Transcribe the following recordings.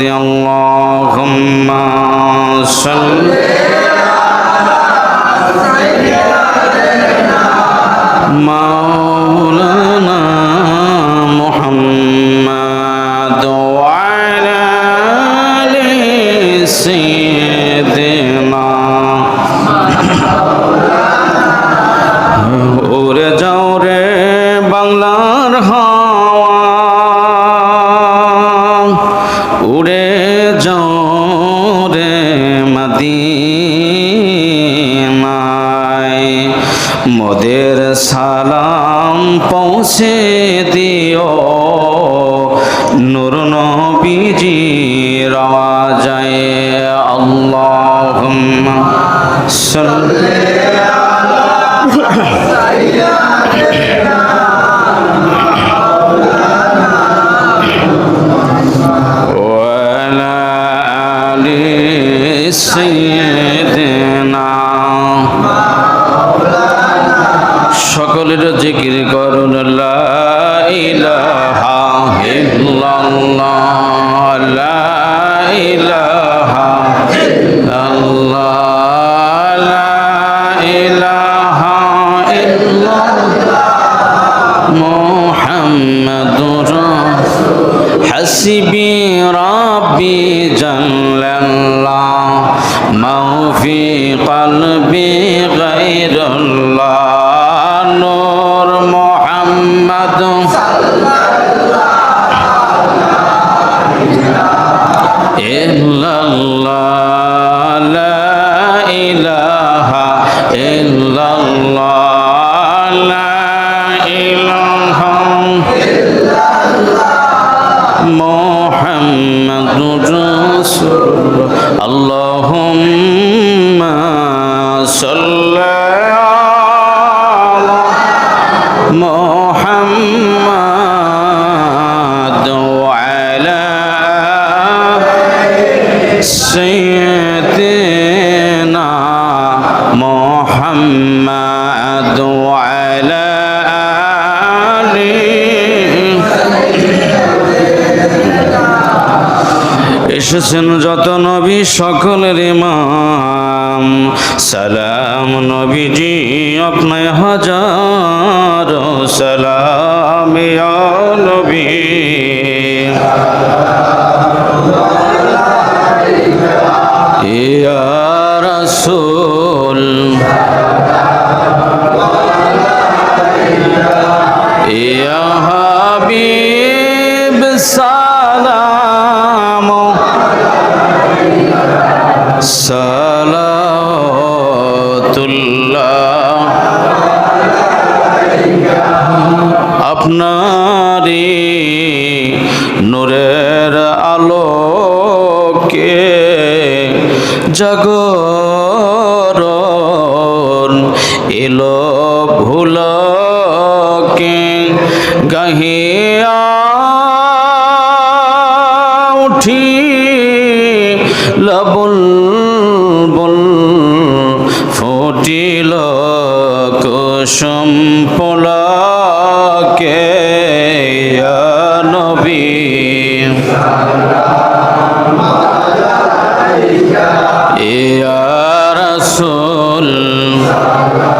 اللهم صل নবীজি রওয়া যায় আল্লাহুম্মা সাল্লি আলা হাসবি রব্বি জাল্লাল্লাহ মাউফি কলবি محمد رسول اللهم صل على محمد وعلى سيدنا محمد. এসেছেন যত নবী সকলের ইমাম। সালাম নবীজি আপনায় হাজার সালাম নবী। ইয়া জগৎ। Grazie.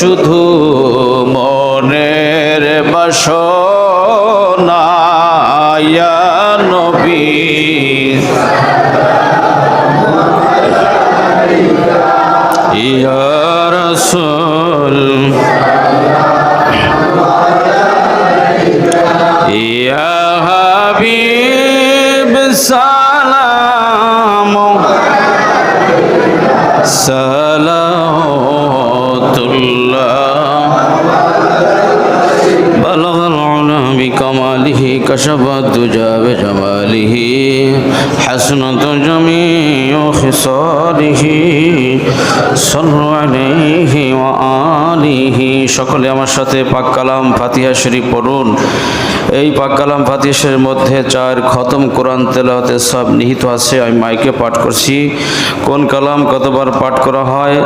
شو بكماله كشف الدجى بجماله حسنة جميع خصاله صلوا عليه وآله সকলে আমার সাথে পাক কালাম ফাতিহা শরীফ পড়ুন এই পাক কালাম ফাতিহা শরীফের মধ্যে চার খতম কোরআন তেলাওয়াতে সব নিহিত আছে আমি মাইকে পাঠ করছি কোন কালাম কতবার পাঠ করা হয়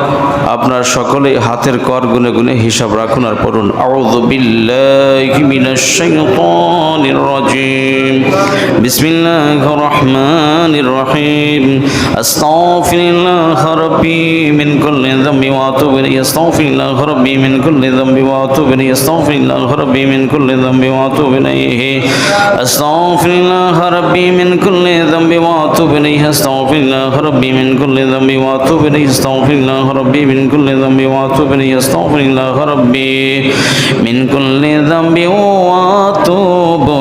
আপনার সকলেই হাতের কর গুনে গুনে হিসাব রাখুন আর পড়ুন আউযু বিল্লাহি মিনাশ শাইতানির রাজিম বিসমিল্লাহির রহমানির রহিম আস্তাগফিরুল্লাহ রাব্বি মিন কুল্লি যামবি ওয়া আতুবু ইলাইহি আস্তাগফিরুল্লাহ রাব্বি মিন কুল্লি যামবি ওয়া আতুবু ইলাইহি আস্তাগফিরুল্লাহ রাব্বি মিন কুল্লি যামবি ওয়া আতুবু ইলাইহি আস্তাগফিরুল্লাহ রাব্বি মিন কুল্লি যামবি ওয়া আতুবু ইলাইহি আস্তাগফিরুল্লাহ রাব্বি মিন কুল্লি যামবি ওয়া আতুবু ইলাইহি আস্তাগফিরুল্লাহ রাব্বি মিন কুল্লি যামবি ওয়া আতুবু ইলাইহি আস্তাগফিরুল্লাহ রাব্বি মিন কুল্লি যামবি ওয়া আতুবু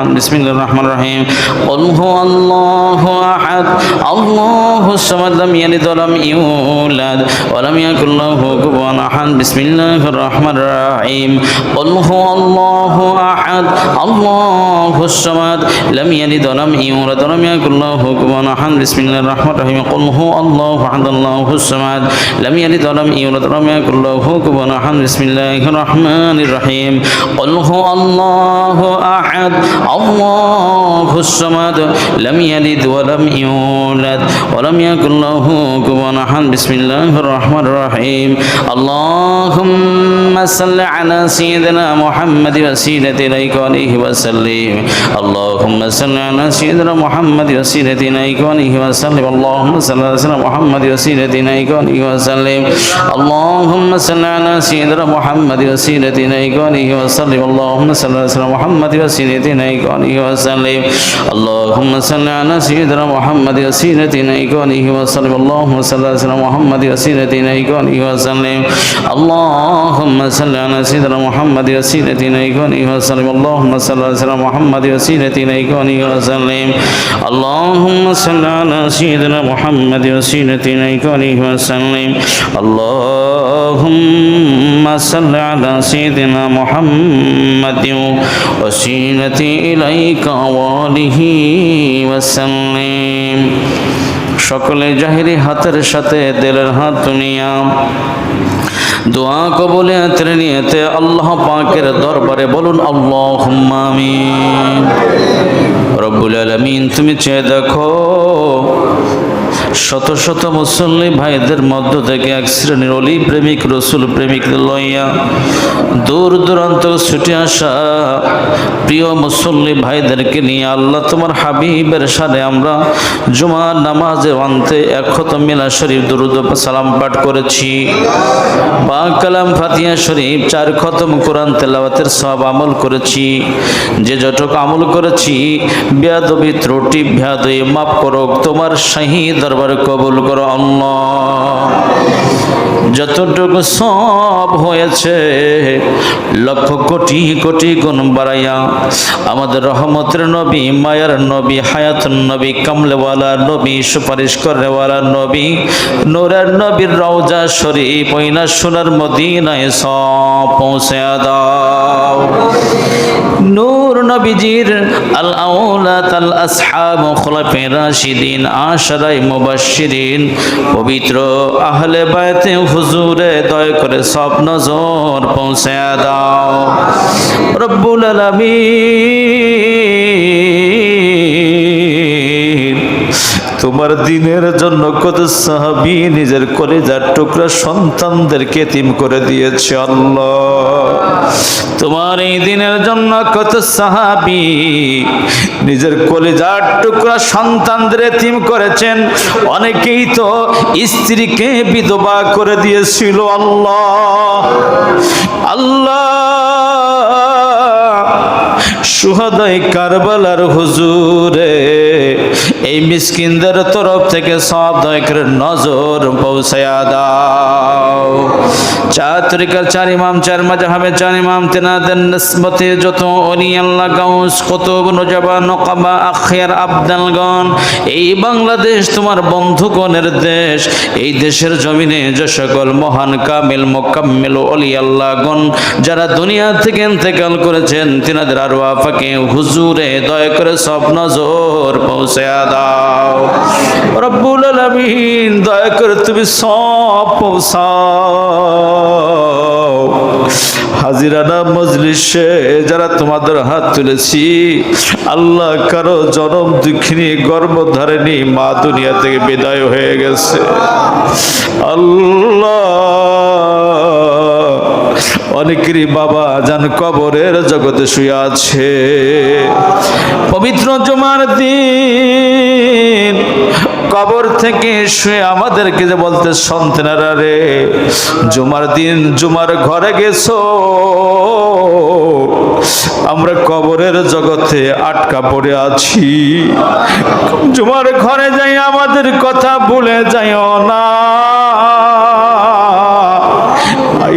আহাদ বিসমিল্লাহির রহমানির রহিম। কুল আল্লাহু আহাদ আল্লাহুস সামাদ লাম ইয়ালিদ ওয়া লাম ইউলাদ, ওয়া লাম ইয়াকুল লাহু কুফুয়ান আহাদ, বিসমিল্লাহির রহমানির রহিম। কুল আল্লাহু আহাদ আল্লাহুস সামাদ লাম ইয়ালিদ ওয়া লাম ইউলাদ, ওয়া লাম ইয়াকুল লাহু কুফুয়ান আহাদ, বিসমিল্লাহির রহমানির রহিম। কুল আল্লাহু আহাদ আল্লাহুস সামাদ লাম ইয়ালিদ ওয়া লাম ইউলাদ, ওয়া লাম ইয়াকুল লাহু কুফুয়ান আহাদ, বিসমিল্লাহির রহমানির রহিম। কুল আল্লাহু আহাদ الله الصمد لم يلد ولم يولد ولم يكن له كفوا أحد. بسم الله الرحمن الرحيم. اللهم صل على سيدنا محمد وسيلة إليك عليه وسلم. اللهم صل على سيدنا محمد وسيلة إليك عليه وسلم. اللهم صل على سيدنا محمد وسيلة إليك عليه وسلم. اللهم صل على سيدنا محمد وسيلة إليك عليه وسلم. اللهم صل على سيدنا محمد وسيلة إليك عليه وسلم. اللهم صل على سيدنا محمد وسيلتنا إيقانه وسلم. اللهم صل على سيدنا محمد وسيلتنا إيقانه وسلم. اللهم صل على سيدنا محمد وسيلتنا إيقانه وسلم. اللهم صل على سيدنا محمد وسيلتنا إيقانه وسلم. اللهم صل على سيدنا محمد وسيلتنا إيقانه وسلم. اللهم صل على سيدنا محمد وسيلتي إليك وآله وسلم সকলে জাহিরি হাতের সাথে দিলের হাত দুনিয়া দোয়া কবলে হাতের নিয়েতে আল্লাহ পাকের দরবারে বলুন আল্লাহ আমিন রব্বুল আলমিন তুমি চেয়ে দেখো শত শত মুসল্লি ভাইদের মধ্য থেকে এক শ্রেণির অলি প্রেমিক, রসুল প্রেমিক লইয়া দূর দূরান্ত ছুটে আসা প্রিয় মুসল্লি ভাইদেরকে নিয়ে আল্লাহ তোমার হাবিবের সাথে আমরা জুমার নামাজে অন্তে এক খত মিলা শরীফ, দুরুদ সালাম পাঠ করেছি। বা কালাম ফাতিয়া শরীফ, চার খতম কোরআন তেলাওয়াতের সব আমল করেছি। যে যতটুকু আমল করেছি, বেয়াদবি, ত্রুটি ভেয়াদই মাপ করো তোমার শাহী দরবার কবুল করো আল্লাহ। যতটুকু সব হয়েছে। লক্ষ কোটি কোটি গুণ বাড়াইয়া আমাদের রহমতের নবী, মায়ার নবী হায়াত নবী, কামলেওয়ালা নবী, সুপারিশ করেওয়ালা নবী, নূরের নবীর রওজা শরীফ ওইনা সোনার মদিনায় সব পৌঁছে দাও। নূর নবীজির আল আউলাত আল আসহাব খোলাফে রাশিদিন, আশরাই মুবাশশিরিন, পবিত্র আহলে বায়তে হুজুরে দয় করে সব নজর পৌঁছে দাও। রব্বুল আলামিন। তোমার দিনের জন্য কত সাহাবি নিজের কলেজার টুকরা সন্তানদেরকে তিম করে দিয়েছে আল্লাহ। তোমার এই দিনের জন্য কত সাহাবি নিজের কলেজার টুকরা সন্তানদের তিম করেছেন? অনেকেই তো স্ত্রীকে বিধবা করে দিয়েছিল আল্লাহ। আল্লাহ সুহদয় কারবালার হুজুরে এই মিসকিনদের তরফ থেকে সব দয়কের নজর পৌঁছায়া দাও। চার তরিকার চার ইমাম, চার মাজাহাবে চার ইমাম, তেনাদের নিসবতে যত অলি আল্লাহ, গাউস, কতব, নজাবা, নকাবা আখিয়ার আবদালগণ, এই বাংলাদেশ তোমার বন্ধুগণের দেশ, এই দেশের জমিনে যে সকল মহান কামিল, মোকাম্মিল, অলি আল্লাহগণ, যারা দুনিয়া থেকে ইন্তেকাল করেছেন, তিনাদের আরও আফাকে হুজুরে দয়া করে সব নজর পৌঁছে দাও। রব্বুল আলামিন, দয়া করে তুমি সব পৌঁছাও। হাজিরানা মজলিসে যারা তোমাদের হাত তুলেছি, আল্লাহ কারও জনম দুঃখিনী গর্ব ধরেনি মা দুনিয়া থেকে বিদায় হয়ে গেছে। আল্লাহ, অনেকেরই বাবা যান কবরের জগতে শুয়ে আছে। পবিত্র জমার দিন কবর থেকে শুয়ে আমাদেরকে যে বলতে সন্তানেরা রে, জুমার দিন জুমার ঘরে গেছো। আমরা কবরের জগতে আটকা পড়ে আছি। জুমার ঘরে যাই আমাদের কথা ভুলে যাইও না।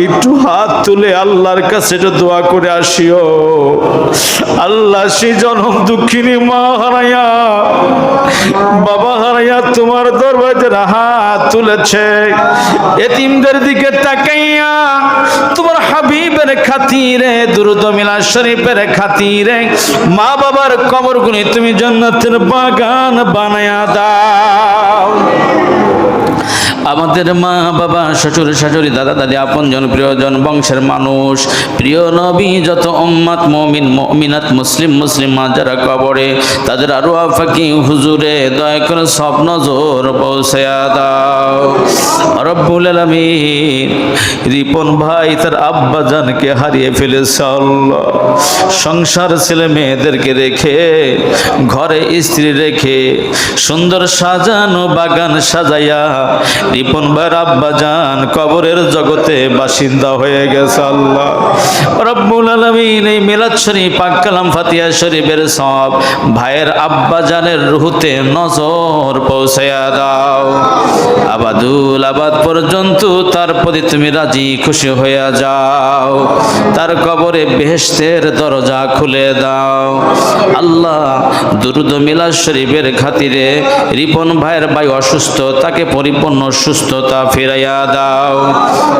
একটু হাত তুলে আল্লাহর কাছে একটু দোয়া করে আসিও। আল্লাহ সেই জনম দুঃখিনী মা হারাইয়া বাবা হারাইয়া তোমার দরবাজার হাত তুলেছে। এতিমদের দিকে তাকাইয়া তোমার হাবিবের খাতিরে দ্রুত মিলা শরীফের খাতিরে মা বাবার কবরগুলি তুমি জন্নাতের বাগান বানায়া দাও। আমাদের মা, বাবা, শ্বশুর, শাশুড়ি, দাদা, দাদি আপন আপনজন, প্রিয়জন, বংশের মানুষ। প্রিয় নবী, যত উম্মাত মমিন, মমিনাত মুসলিম, মুসলিমা যারা কবরে, তাদের আরও আফাকি হুজুরে, দয়া করে সব নজর পৌঁছায়া দাও। রব্বুল আলামিন, রিপন ভাই, তার আব্বা জানকে হারিয়ে ফেলেছে আল্লাহ। সংসার ছেলে মেয়েদেরকে রেখে, ঘরে স্ত্রী রেখে, সুন্দর সাজানো বাগান সাজাইয়া রিপন ভাইয়ের আব্বা যান কবরের জগতে বাসিন্দা হয়ে গেছে আল্লাহ। রব্বুল আলমিন এই মিলাদ শরীফ, পাক কালাম ফাতিয়া শরীফের সব ভাইয়ের আব্বা জানের রুহুতে নজর পৌঁছায়া দাও। আবাদুল আবাদ পর্যন্ত তার প্রতি তুমি রাজি, খুশি হইয়া যাও। তার কবরে বেহেশতের দরজা খুলে দাও। আল্লাহ, দুরুদ মিলাদ শরীফের খাতিরে রিপন ভাইয়ের ভাই অসুস্থ, তাকে পরিপূর্ণ সুস্থতা ফিরাইয়া দাও।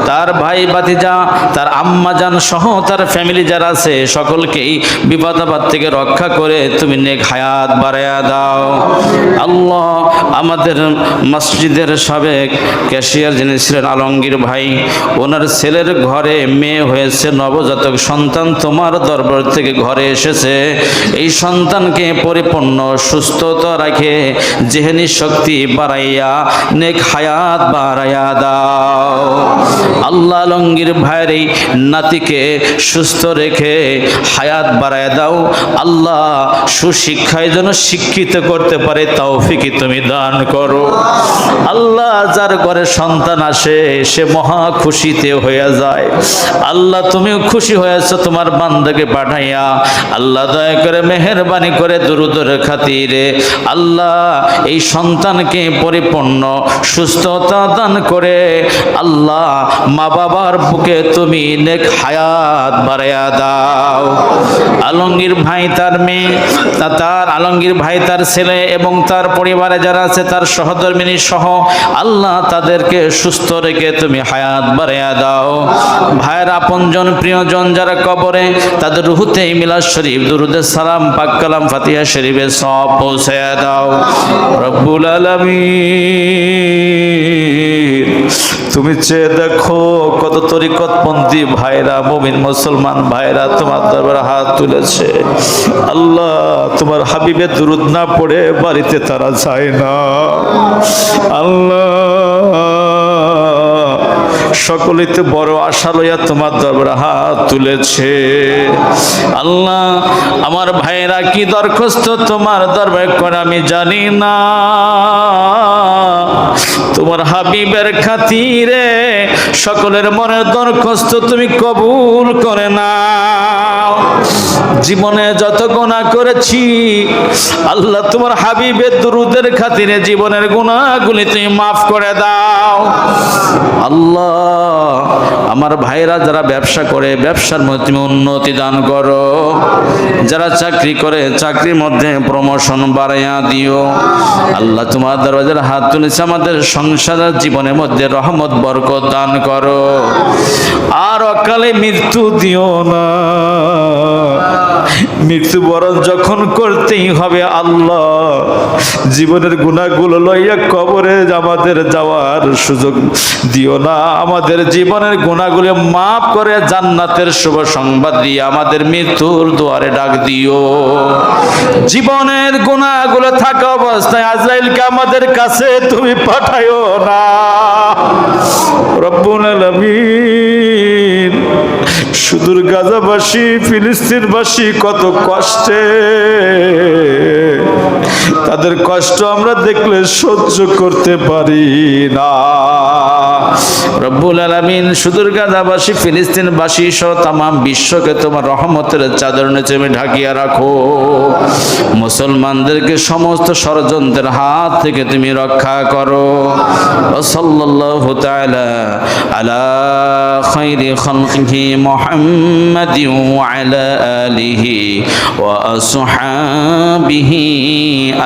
তার ভাই বাতিজা তার আম্মা জান সহ তার ফ্যামিলি যারা আছে, সকলকেই বিপদাবাদ থেকে রক্ষা করে তুমি নেক হায়াত বাড়াইয়া দাও। আল্লাহ আমাদের মসজিদের সাবেক ক্যাশিয়ার যিনি ছিলেন আলমগীর ভাই, ওনার ছেলের ঘরে মেয়ে হয়েছে, নবজাতক সন্তান তোমার দরবার থেকে ঘরে এসেছে। এই সন্তানকে পরিপূর্ণ সুস্থতা রাখে জেহেনি শক্তি বাড়াইয়া নেক হায়াত বাড়াইয়া দাও। আল্লাহ আলমগীর ভাইয়ের এই নাতিকে সুস্থ রেখে হায়াত বাড়ায় দাও। আল্লাহ সুশিক্ষায় যেন শিক্ষিত করতে পারে তাও তৌফিকি তুমি দান করো। আল্লাহ যার ঘরে সন্তান আসে, সে মহা খুশিতে হয়ে যায়। আল্লাহ তুমিও খুশি হয়েছো তোমার বান্দাকে পাঠাইয়া। আল্লাহ দয়া করে মেহরবানি করে দুরুদর খাতিরে। আল্লাহ এই সন্তানকে পরিপূর্ণ সুস্থতা দান করে। আল্লাহ মা বাবার বুকে তুমি নেক হায়াত বাড়াইয়া দাও। আলমগীর ভাই তার মেয়ে তার আলমগীর ভাই তার ছেলে এবং তার পরিবারে যারা আছে, তার সহধর্মিনী সহ আল্লাহ তাদেরকে সুস্থ রেখে তুমি হায়াত বাড়াইয়া দাও। ভাইয়ের আপনজন, প্রিয়জন যারা কবরে, তাদের রুহুতে মিলাদ শরীফ, দুরুদে সালাম, পাক কালাম, ফাতিহা শরীফে সব পৌঁছায়া দাও। রব্বুল আলামিন। তুমি চেয়ে দেখো কত তরিকত তরিকতপন্থী ভাইরা, মুমিন মুসলমান ভাইরা তোমার দরবারে হাত তুলেছে। আল্লাহ, তোমার হাবিবে দুরুদ না পড়ে বাড়িতে তারা যায় না। আল্লাহ সকলেতে বড় আশা লইয়া তোমার দরবারে হাত তুলেছে। আল্লাহ, আমার ভাইরা কি দরখাস্ত তোমার দরবার করে আমি জানি না। তোমার হাবিবের খাতিরে সকলের মনের দরখাস্ত তুমি কবুল করে নাও। জীবনে যত গোনা করেছি, আল্লাহ তোমার হাবিবের দুরুদের খাতিরে জীবনের গুণাগুলি তুমি মাফ করে দাও। আল্লাহ, আমার ভাইরা যারা ব্যবসা করে, ব্যবসার মধ্যে তুমি উন্নতি দান করো। যারা চাকরি করে, চাকরির মধ্যে প্রমোশন বাড়াইয়া দিও। আল্লাহ তোমার দরওয়াজার হাত তুলেছে, আমাদের সংসার জীবনের মধ্যে রহমত, বরকত দান করো। আর অকালে মৃত্যু দিও না। মৃত্যুবরণ যখন করতেই হবে আল্লাহ। জীবনের গুণাগুলো লইয়া কবরে আমাদের যাওয়ার সুযোগ দিও না। আমাদের জীবনের গুণাগুলো মাফ করে জান্নাতের শুভ সংবাদ দিয়ে আমাদের মৃত্যুর দুয়ারে ডাক দিও। জীবনের গুণাগুলো থাকা অবস্থায় আজরাইলকে আমাদের কাছে তুমি পাঠায়ো না। রব্বুল আলামিন। সুদূর গাজাবাসী, ফিলিস্তিনবাসী কত কষ্টে। তাদের কষ্ট আমরা দেখলে সহ্য করতে পারি না। রব্বুল আলামিন সুদূর গাজাবাসী, ফিলিস্তিনবাসী সহ তাম বিশ্বকে তোমার রহমতের চাদর নেচে ঢাকিয়া রাখো। মুসলমানদেরকে সমস্ত ষড়যন্ত্রের হাত থেকে তুমি রক্ষা করো। তাআলা আলা খাইরি খালকিহি মুহাম্মাদিন محمد وعلى آله وأصحابه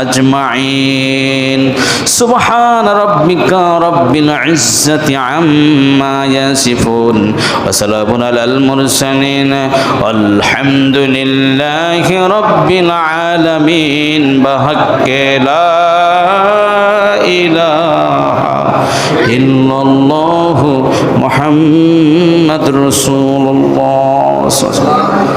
أجمعين. سبحان ربك رب العزة عما يصفون وسلام على المرسلين والحمد لله رب العالمين. بحق لا إله إلا الله محمد رسول ওয়াসাল্লাম